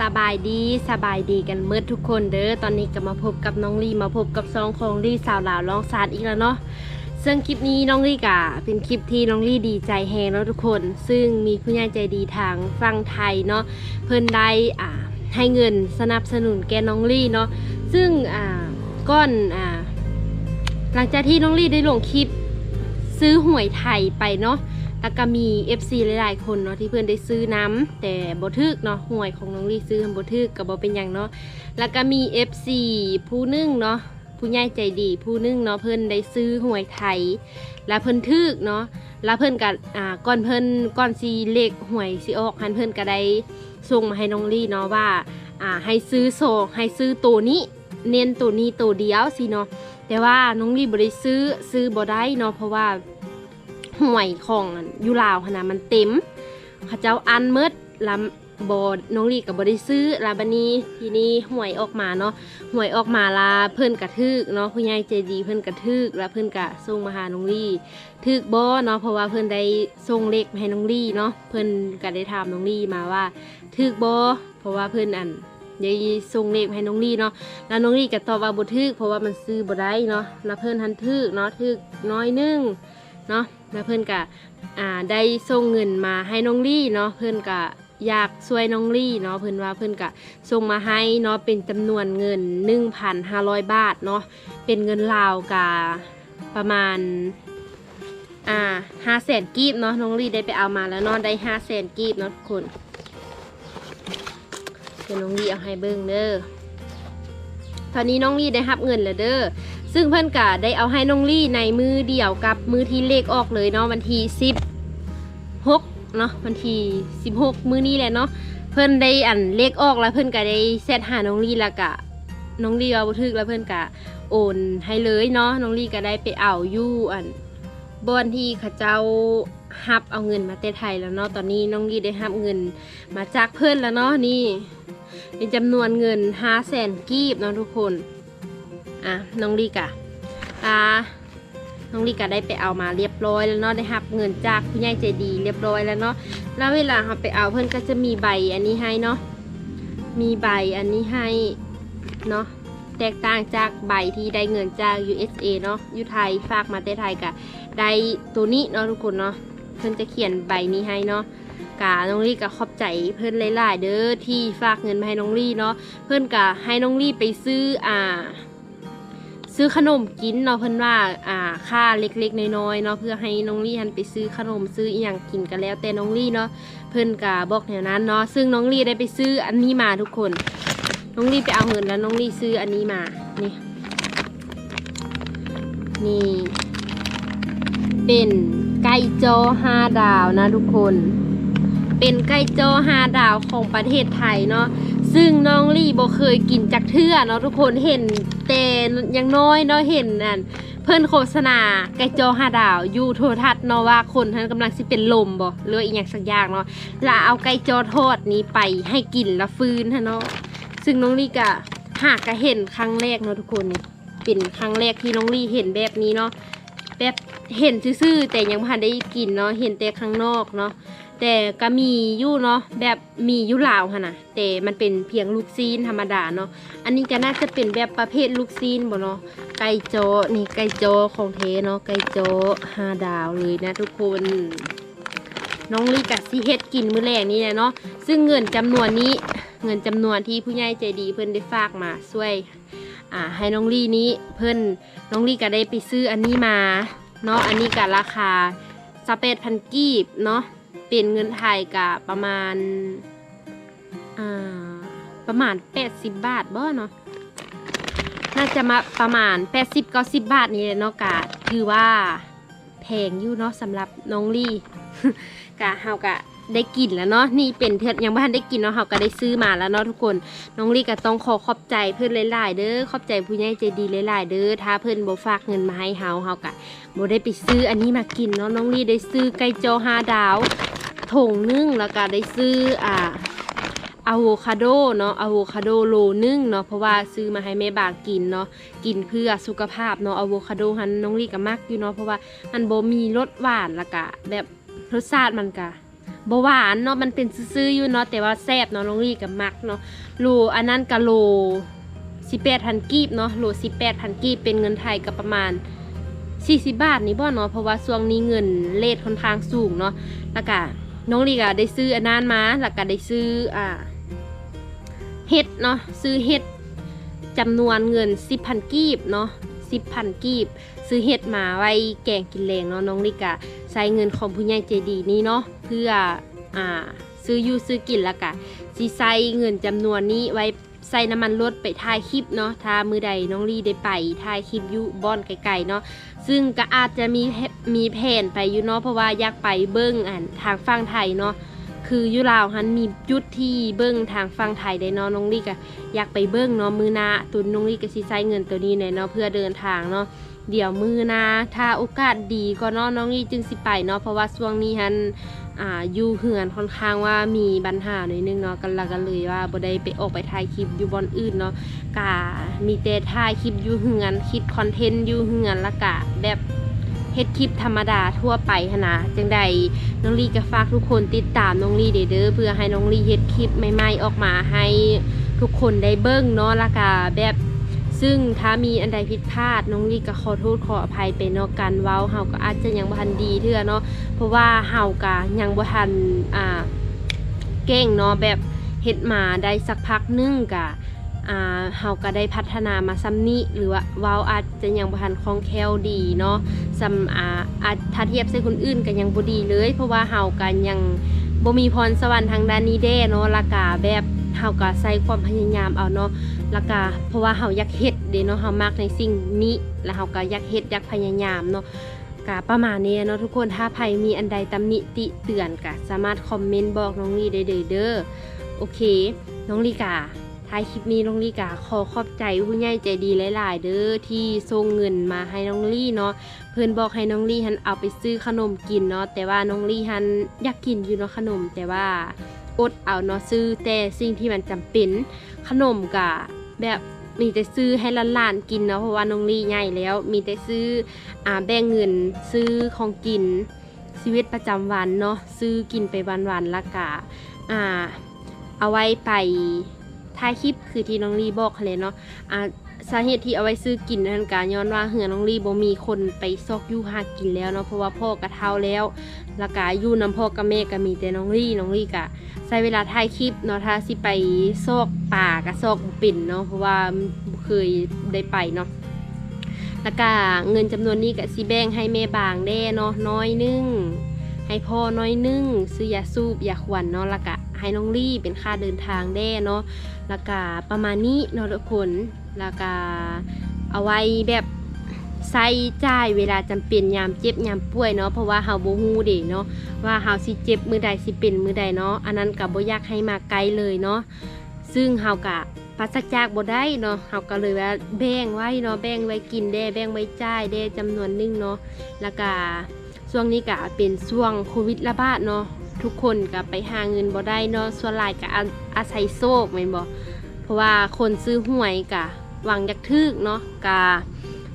สบายดีสบายดีกันเมื่อทุกคนเด้อตอนนี้ก็มาพบกับน้องลี่มาพบกับซองของลี่สาวลาวร้องซานอีกแล้วเนาะซึ่งคลิปนี้น้องลี่กะเป็นคลิปที่น้องลี่ดีใจแฮงแล้วทุกคน ซึ่งมีผู้ใหญ่ใจดีทางฝั่งไทยเนาะเพิ่นได้อ่าให้เงินสนับสนุนแกน้องลี่เนาะซึ่งอ่าก้อนอ่าหลังจากที่น้องลี่ได้ลงคลิปซื้อหวยไทยไปเนาะ แล้วก็มี FC หลายๆคนเนาะที่เพื่อนได้ซื้อน้ำแต่บ่ทึกเนาะห่วยของน้องลี่ซื้อบ่ทึกก็บ่เป็นหยังเนาะแล้วก็มี FC ผู้นึงเนาะผู้ใหญ่ใจดีผู้นึงเนาะเพิ่อนได้ซื้อหวยไทย แล้วเพิ่อนทึกเนาะแล้วเพิ่อนก็อ่าก่อนเพิ่อนก่อนสิเลขหวยสิออกหันเพิ่อนก็ได้ส่งมาให้น้องลี่เนาะว่าอ่าให้ซื้อโซให้ซื้อตัวนี้ เน้นตัวนี้ตัวเดียวสิเนาะแต่ว่าน้องลี่บ่ได้ซื้อซื้อบ่ได้เนาะเพราะว่า ห่วยของอยูลาวขนาดมันเต็มเขาเจ้าอันเมิดลำบอน้องลีกับบได้ซื้อลาบันนีทีนี้ห่วยออกมาเนาะห่วยออกมาลาเพิ่อนกระทึกเนาะผู้ใหญ่ใจดีเพิ่อนกระทึกแล้วเพิ่อนกะส่งมาหาน้องลีทึกบ่เนาะเพราะว่าเพิ่อนได้ส่งเลขให้น้องลีเนาะเพิ่อนก็ได้ถามน้องลีมาว่าทึกบ่เพราะว่าเพิ่อนอันได้ส่งเลขให้น้องลี่เนาะ แล้วน้องลี่ก็ตอบว่าบ่ทึกเพราะว่ามันซื้อบ่ได้เนาะ แล้วเพิ่นทันทึกเนาะทึกน้อยหนึงเนาะ แล้วเพื่อนก็ได้ส่งเงินมาให้น้องลี่เนาะเพื่อนก็อยากช่วยน้องลี่เนาะเพื่อนว่าเพื่อนก็ส่งมาให้เนาะเป็นจำนวนเงิน 1,500 บาทเนาะเป็นเงินลาวกาประมาณอ่าห้าแสนกีบเนาะน้องลี่ได้ไปเอามาแล้วนาะได้ห้าแสนกีบเนาะทุกคนเดี๋ยวน้องลี่เอาให้เบิ้งเด้อตอนนี้น้องลี่ได้รับเงินแล้วเด้อ ซึ่งเพื่อนกะได้เอาให้น้องลี่ในมือเดียวกับมือที่เลขออกเลยเนาะวันที่สิบหกเนาะวันที่สิบหกมือนี้แหละเนาะเพื่อนได้อันเลขออกแล้วเพื่อนกะได้เซตหาน้องลี่แล้วกะน้องลี่เอาบัทึกแล้วเพื่อนกะโอนให้เลยเนาะน้องลี่ก็ได้ไปเอายู่อันบอนที่เขาเจ้าฮับเอาเงินมาเตะไทยแล้วเนาะตอนนี้น้องลี่ได้ฮับเงินมาจากเพื่อนแล้วเนาะนี่เป็นจำนวนเงินห้าแสนกีบเนาะทุกคน อะน้องลีกะอ่าน้องลีกะได้ไปเอามาเรียบร้อยแล้วเนาะได้รับเงินจากผู้ใหญ่ใจดีเรียบร้อยแล้วเนาะแล้วเวลาเราไปเอาเพื่อนก็จะมีใบอันนี้ให้เนาะมีใบอันนี้ให้เนาะแตกต่างจากใบที่ได้เงินจาก USA เนาะอยู่ไทยฝากมาแต่ไทยกะได้ตัวนี้เนาะทุกคนเนาะเพื่อนจะเขียนใบนี้ให้เนาะกะน้องลี่กะขอบใจเพื่อนหลายๆเด้อที่ฝากเงินมาให้น้องลี่เนาะเพื่อนกะให้น้องลี่ไปซื้ออ่า ซื้อขนมกินเนาะเพิ่นว่าอ่าค่าเล็กๆน้อยๆเนาะเพื่อให้น้องลี่หันไปซื้อขนมซื้ออีหยังกินกันแล้วแต่น้องลี่เนาะเพิ่นก็บอกแนวนั้นเนาะซึ่งน้องลี่ได้ไปซื้ออันนี้มาทุกคน น้องลี่ไปเอาเงินแล้วน้องลี่ซื้ออันนี้มานี่นี่เป็นไก่จอห้าดาวนะทุกคน เป็นไก่จอห้าดาวของประเทศไทยเนาะ ซึ่งน้องลี่บ่เคยกินจักเทื่อเนาะทุกคนเห็นแต่ยังน้อยเนาะเห็นนั่นเพิ่อนโฆษณาไก่จอห้าดาวยูโทรทัศน์เนาะว่าคนท่านกำลังสิเป็นลมบ่หรือว่าอีหยังสักอย่างเนาะแล้วเอาไก่จอทอดนี้ไปให้กินแล้วฟื้นฮะเนาะซึ่งน้องลี่ก็หากก็เห็นครั้งแรกเนาะทุกคนนี่เป็นครั้งแรกที่น้องลี่เห็นแบบนี้เนาะแบบเห็นซื่อๆแต่ยังบ่ทันได้กินเนาะเห็นแต่ข้างนอกเนาะ แต่ก็มีอยู่เนาะแบบมีอยู่ลาวค่ะนะแต่มันเป็นเพียงลูกซีนธรรมดาเนาะอันนี้ก็น่าจะเป็นแบบประเภทลูกซีนบ่เนาะไก่โจอนี่ไก่โจอของเทเนาะไก่โจอห้าดาวเลยนะทุกคนน้องลีกัสิเฮ็ดกินมื้อแรกนี้แหละเนาะซึ่งเงินจำนวนนี้เงินจำนวนที่ผู้ใหญ่ใจดีเพิ่นได้ฝากมาช่วยอ่าให้น้องลี่นี้เพิ่นน้องลี่ก็ได้ไปซื้ออันนี้มาเนาะอันนี้ก็ราคาสเปดพันกีบเนาะ เป็นเงินไทยกับประมาณอ่าประมาณ 80 บาทบ่เนาะน่าจะมาประมาณ 80 90 บาทนี่แหละเนาะกะถือว่าแพงอยู่เนาะสำหรับน้องลี่กะเฮากะได้กินแล้วเนาะนี่เป็นเทือยังไม่ทันได้กินเนาะเฮาก็ได้ซื้อมาแล้วเนาะทุกคนน้องลี่ก็ต้องขอขอบใจเพื่อนหลายๆเด้อขอบใจผู้ใหญ่ใจดีหลายๆเด้อถ้าเพื่อนบ่ฝากเงินมาให้เฮาเฮากะบ่ได้ไปซื้ออันนี้มากินเนาะน้องลี่ได้ซื้อไก่โจห้าดาว ถงนึ่งแล้วก็ได้ซื้ออ่าอะโวคาโดเนาะอะโวคาโดโลนึงเนาะเพราะว่าซื้อมาให้แม่บางกินเนาะกินเพื่อสุขภาพเนาะอะโวคาโดหันน้องลีก็มักอยู่เนาะเพราะว่ามันโบมีรสหวานแล้วก็แบบรสชาติมันก็บหวานเนาะมันเป็นซื่อๆอยู่เนาะแต่ว่าแซ่บเนาะน้องลีกับมักเนาะโลอันนั้นก็โล18,000กีบเนาะโล18,000กีบเป็นเงินไทยก็ประมาณ40บาทนี่บ่เนาะเพราะว่าช่วงนี้เงินเลทค่อนข้างสูงเนาะแล้วก็ น้องลีก็ได้ซื้ออันนั้นมาแล้วก็ได้ซื้ออ่าเฮ็ดเนาะซื้อเฮ็ดจำนวนเงิน10,000กีบเนาะ10,000กีบ ซื้อเฮ็ดมาไว้แกงกินแรงเนาะน้องลีก็ใช้เงินของผู้ใหญ่ใจดีนี้เนาะเพื่ออ่า ซื้ออยู่ซื้อกินแล้วก็สิใช้เงินจำนวนนี้ไว้ใส่น้ำมันรถไปถ่ายคลิปเนาะถ้ามือใดน้องลี่ได้ไปถ่ายคลิปอยู่บ้อนไกลๆเนาะซึ่งก็อาจจะมีมีแผนไปอยู่เนาะเพราะว่าอยากไปเบิ้งอ่านทางฝั่งไทยเนาะคืออยุลาวหันมีจุดที่เบิ้งทางฝั่งไทยได้เนาะน้องลี่ก็อยากไปเบิ้งเนาะมือนาตุนน้องลี่ก็สิใช้เงินตัวนี้เนาะเพื่อเดินทางเนาะ เดี๋ยวมือนาถ้าโอกาสดีก็เนาะน้องลี่จึงสิไปเนาะเพราะว่าช่วงนี้หันอ่าอยู่เหือนค่อนข้างว่ามีปัญหาหน่อยนึงเนาะกันละกันเลยว่าบ่ได้ไปออกไปถ่ายคลิปอยู่บอนอื่นเนาะกะมีแต่ถ่ายคลิปอยู่เฮือนคิดคอนเทนต์อยู่เฮือนละกะแบบเฮ็ดคลิปธรรมดาทั่วไปหนะจังใดน้องลี่ก็ฝากทุกคนติดตามน้องลี่เด้อเพื่อให้น้องลี่เฮ็ดคลิปใหม่ๆออกมาให้ทุกคนได้เบิ่งเนาะละกะแบบ ซึ่งถ้ามีอันใดผิดพลาดน้องลีก็ขอโทษขออภัยไปเนาะการเว้าเฮาก็อาจจะยังบ่ทันดีเทื่อเนาะเพราะว่าเฮาก็ยังบ่ทันอ่าเก่งเนาะแบบเฮ็ดมาได้สักพักนึงกะอ่าเฮาก็ได้พัฒนามาซ้ำนี้หรือว่าเว้าอาจจะยังบ่ทันคล่องแคล่วดีเนาะซ้ำอ่าอาจถ้าเทียบใส่คนอื่นก็ยังบ่ดีเลย เพราะว่าเฮาก็ยังบ่มีพรสวรรค์ทางด้านนี้แด้เนาะละกาแบบเฮาก็ใส่ความพยายามเอาเนาะและกาเพราะว่าเฮาอยากเฮ็ดเด้เนาะเฮามักในสิ่งนี้ แล้วเฮาก็อยากเฮ็ดอยากพยายามเนาะก็ประมาณนี้เนาะทุกคนถ้าใครมีอันใดตำหนิติเตือนก็สามารถคอมเมนต์บอกน้องลี่ได้เลยเด้อโอเค น้องลีกาท้ายคลิปนี้น้องลี่กาขอขอบใจผู้ใหญ่ใจดีหลาย ๆ เด้อที่ส่งเงินมาให้น้องลี่เนาะเพื่อนบอกให้น้องลี่หันเอาไปซื้อขนมกินเนาะแต่ว่าน้องลี่หันอยากกินอยู่เนาะขนมแต่ว่า อดเอาเนาะซื้อแต่สิ่งที่มันจำเป็น ขนมกะแบบมีแต่ซื้อให้หลานๆกินเนาะเพราะว่าน้องลี่ใหญ่แล้ว มีแต่ซื้ออ่าแบ่งเงินซื้อของกินชีวิตประจำวันเนาะซื้อกินไปวันๆละกะอ่าเอาไว้ไปถ่ายคลิปคือที่น้องลีบอกเลยเนาะอ่า สาเหตุที่เอาไว้ซื้อกินนั่นการย้อนว่าเหือน้องลีบ่มีคนไปซอกยู่หากินแล้วเนาะเพราะว่าพ่อกระเท่าแล้วแล้วก็ยู่นํพ่อกับแม่ก็มีแต่น้องลีน้องลีก็ใช้เวลาถ่ายคลิปเนาะถ้าสิไปซอกป่าก็ซอกบ่นเนาะเพราะว่าเคยได้ไปเนาะแล้วก็เงินจำนวนนี้ก็สิแบ่งให้แม่บางแด้เนาะน้อยนึงให้พ่อน้อยนึงซื้อยาสูบยาขวัญเนาะแล้วก็ให้น้องลี่เป็นค่าเดินทางแด้เนาะแล้วก็ประมาณนี้เนาะทุกคน แล้วก็เอาไว้แบบใส่จ่ายเวลาจำเป็นยามเจ็บยามป่วยเนาะเพราะว่าเฮาบ่ฮู้เด้เนาะว่าเฮาสิเจ็บมือใดสิเป็นมือใดเนาะอันนั้นก็บ่อยากให้มาไกลเลยเนาะซึ่งเฮาก็ปัสจากบ่ได้เนาะเฮาก็เลยว่าแบ่งไว้เนาะแบ่งไว้กินแด้แบ่งไว้จ่ายแด้จำนวนหนึงเนาะแล้วก็ช่วงนี้ก็เป็นช่วงโควิดระบาดเนาะทุกคนก็ไปหาเงินบ่ได้เนาะส่วนหลายก็อาอาศัยโชคแม่นบ่เพราะว่าคนซื้อหวยก็ หวังอยากทึกเนาะก็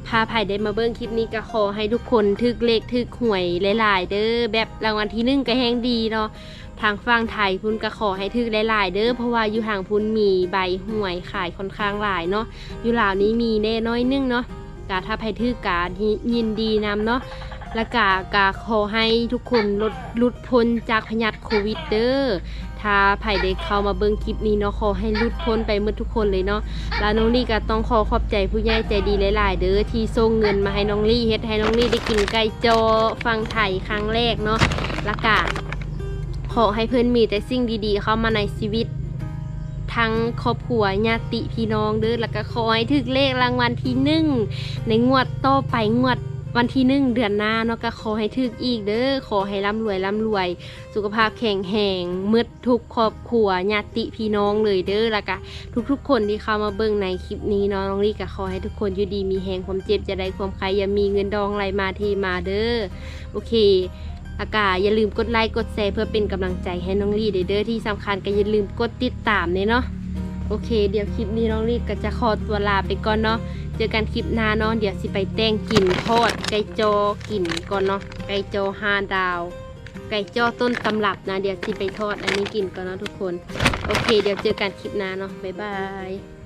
พาไผได้มาเบิ่งคลิปนี้ก็ขอให้ทุกคนทึกเลขทึกหวยหลาย ๆ เด้อแบบรางวัลที่หนึ่งก็แฮงดีเนาะทางฝั่งไทยพุ่นก็ขอให้ทึกหลาย ๆ เด้อเพราะว่าอยู่ห่างพุ่นมีใบหวยขายค่อนข้างหลายเนาะอยู่ลาวนี้มีแน่น้อยนึงเนาะกาถ้าไผทึกกายินดีนำเนาะและกากาขอให้ทุกคนลดหลุดพ้นจากพยาธิโควิดเด้อ ถ้าไผ่ได้เข้ามาเบิ่งคลิปนี้เนาะขอให้หลุดพ้นไปหมดทุกคนเลยเนาะแล้วน้องลี่ก็ต้องขอขอบใจผู้ใหญ่ใจดีหลาย ๆ เด้อที่ส่งเงินมาให้น้องลี่เฮ็ดให้น้องลี่ได้กินไก่จอฟังไทยครั้งแรกเนาะและกาขอให้เพื่อนมีแต่สิ่งดีๆ เข้ามาในชีวิต ทั้งครอบครัวญาติพี่น้องเด้อแล้วก็ขอให้ถึกเลขรางวัลที่หนึ่งในงวดต่อไปงวด วันที่หนึ่งเดือนหน้าเนาะก็ขอให้ถึกอีกเด้อขอให้ร่ำรวยร่ำรวย สุขภาพแข็งแรงมืดทุกครอบครัวญาติพี่น้องเลยเด้อแล้วก็ทุกๆ คนที่เข้ามาเบิ่งในคลิปนี้เนาะน้องลี่ก็ขอให้ทุกคนอยู่ดีมีแหงความเจ็บจะได้ความใครอย่ามีเงินดองไหลมาเทมาเด้อโอเคอากาอย่าลืมกดไลค์กดแชร์เพื่อเป็นกำลังใจให้น้องลี่เด้อที่สำคัญก็อย่าลืมกดติดตามเนี่ยเนาะโอเค เดี๋ยวคลิปนี้น้องลี่ก็จะขอตัวลาไปก่อนเนาะ เจอกันคลิปหน้าเนาะเดี๋ยวสิไปแต่งกินทอดไก่โจกินก่อนเนาะไก่โจห้าดาว ไก่จอต้นตำรับนะเดี๋ยวสิไปทอดอันนี้กินก่อนเนาะทุกคน โอเค เดี๋ยวเจอกันคลิปหน้าเนาะบ๊ายบาย